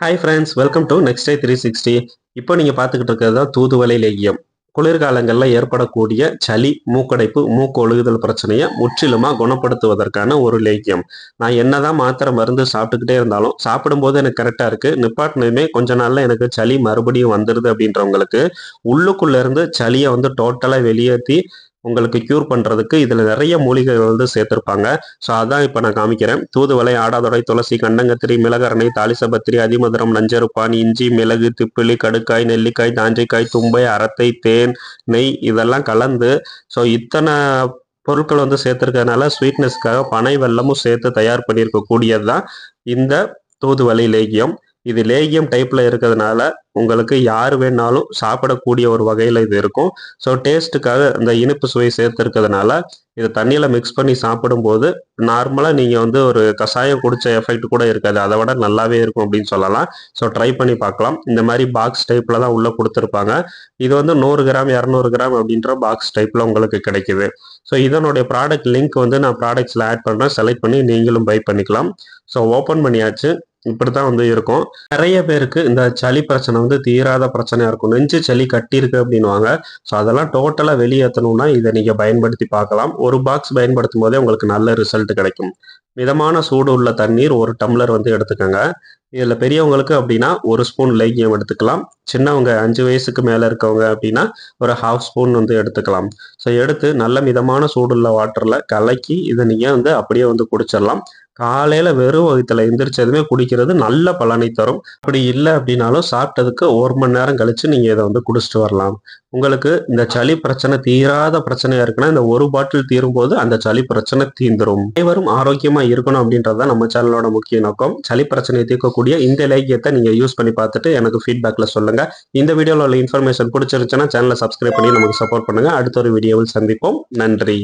Hi friends welcome to next day three sixty இப்போ நீங்கள் பார்த்துக்கிட்டு இருக்கிறது தான் தூதுவலை லேகியம். குளிர்காலங்களில் ஏற்படக்கூடிய சளி மூக்கடைப்பு மூக்கு ஒழுகுதல் பிரச்சனையை முற்றிலுமாக குணப்படுத்துவதற்கான ஒரு லேகியம். நான் என்னதான் மாத்திரை மருந்து சாப்பிட்டுக்கிட்டே இருந்தாலும் சாப்பிடும்போது எனக்கு கரெக்டாக இருக்குது நிப்பாட்டினுமே கொஞ்ச நாளில் எனக்கு சளி மறுபடியும் வந்துடுது அப்படின்றவங்களுக்கு உள்ளுக்குள்ளே இருந்து சளியை வந்து டோட்டலாக வெளியேற்றி உங்களுக்கு க்யூர் பண்ணுறதுக்கு இதில் நிறைய மூலிகைகள் வந்து சேர்த்துருப்பாங்க. ஸோ அதான் இப்போ நான் காமிக்கிறேன். தூதுவளை ஆடாதொடை துளசி கண்டங்கத்திரி மிளகரணை தாலிசபத்திரி அதிமதுரம் நஞ்சருப்பான் இஞ்சி மிளகு திப்பிலி கடுக்காய் நெல்லிக்காய் தாஞ்சைக்காய் தும்பை அரத்தை தேன் நெய் இதெல்லாம் கலந்து ஸோ இத்தனை பொருட்கள் வந்து சேர்த்துருக்கறதுனால ஸ்வீட்னஸ்க்காக பனை வெல்லமும் சேர்த்து தயார் பண்ணியிருக்கக்கூடியது தான் இந்த தூதுவளை லேகியம். இது லேகியம் டைப்பில் இருக்கிறதுனால உங்களுக்கு யார் வேணாலும் சாப்பிடக்கூடிய ஒரு வகையில் இது இருக்கும். ஸோ டேஸ்ட்டுக்காக இந்த இனிப்பு சுவை சேர்த்துருக்கிறதுனால இதை தண்ணியில் மிக்ஸ் பண்ணி சாப்பிடும்போது நார்மலாக நீங்கள் வந்து ஒரு கஷாயம் குடித்த எஃபெக்ட் கூட இருக்காது. அதை விட நல்லாவே இருக்கும் அப்படின்னு சொல்லலாம். ஸோ ட்ரை பண்ணி பார்க்கலாம். இந்த மாதிரி பாக்ஸ் டைப்பில் தான் உள்ளே கொடுத்துருப்பாங்க. இது வந்து நூறு கிராம் இரநூறு கிராம் அப்படின்ற பாக்ஸ் டைப்பில் உங்களுக்கு கிடைக்குது. ஸோ இதனுடைய ப்ராடக்ட் லிங்க் வந்து நான் ப்ராடக்ட்ஸில் ஆட் பண்ணுறேன் செலக்ட் பண்ணி நீங்களும் பை பண்ணிக்கலாம். ஸோ ஓப்பன் பண்ணியாச்சு. இப்படி தான் வந்து இருக்கும். நிறைய பேருக்கு இந்த சளி பிரச்சனை வந்து தீராத பிரச்சனையா இருக்கும். நெஞ்சு சளி கட்டியிருக்கு அப்படின்வாங்க ஸோ அதெல்லாம் டோட்டலாக வெளியேற்றணும்னா இதை நீங்கள் பயன்படுத்தி பார்க்கலாம். ஒரு பாக்ஸ் பயன்படுத்தும் போதே உங்களுக்கு நல்ல ரிசல்ட் கிடைக்கும். மிதமான சூடு உள்ள தண்ணீர் ஒரு டம்ளர் வந்து எடுத்துக்கோங்க. இதில் பெரியவங்களுக்கு அப்படின்னா ஒரு ஸ்பூன் லைக்கியம் எடுத்துக்கலாம். சின்னவங்க அஞ்சு வயசுக்கு மேலே இருக்கவங்க அப்படின்னா ஒரு ஹாஃப் ஸ்பூன் வந்து எடுத்துக்கலாம். ஸோ எடுத்து நல்ல மிதமான சூடுள்ள வாட்டரில் கலக்கி இதை நீங்கள் வந்து அப்படியே வந்து குடிச்சிடலாம். காலையில வெறும் வயிற்றுல எந்திரிச்சதுமே குடிக்கிறது நல்ல பலனை தரும். அப்படி இல்லை அப்படின்னாலும் சாப்பிட்டதுக்கு ஒரு மணி நேரம் கழிச்சு நீங்க இதை வந்து குடிச்சிட்டு வரலாம். உங்களுக்கு இந்த சளி பிரச்சனை தீராத பிரச்சனையா இருக்குன்னா இந்த ஒரு பாட்டில் தீரும் போது அந்த சளி பிரச்சனை தீந்துரும். அனைவரும் ஆரோக்கியமா இருக்கணும் அப்படின்றத நம்ம சேனலோட முக்கிய நோக்கம். சளி பிரச்சனையை தீர்க்கக்கூடிய இந்த இலக்கியத்தை நீங்க யூஸ் பண்ணி பார்த்துட்டு எனக்கு ஃபீட்பேக்ல சொல்லுங்க. இந்த வீடியோல உள்ள இன்ஃபர்மேஷன் பிடிச்சிருச்சுன்னா சேனலை சப்ஸ்கிரைப் பண்ணி நமக்கு சப்போர்ட் பண்ணுங்க. அடுத்த ஒரு வீடியோவில் சந்திப்போம். நன்றி.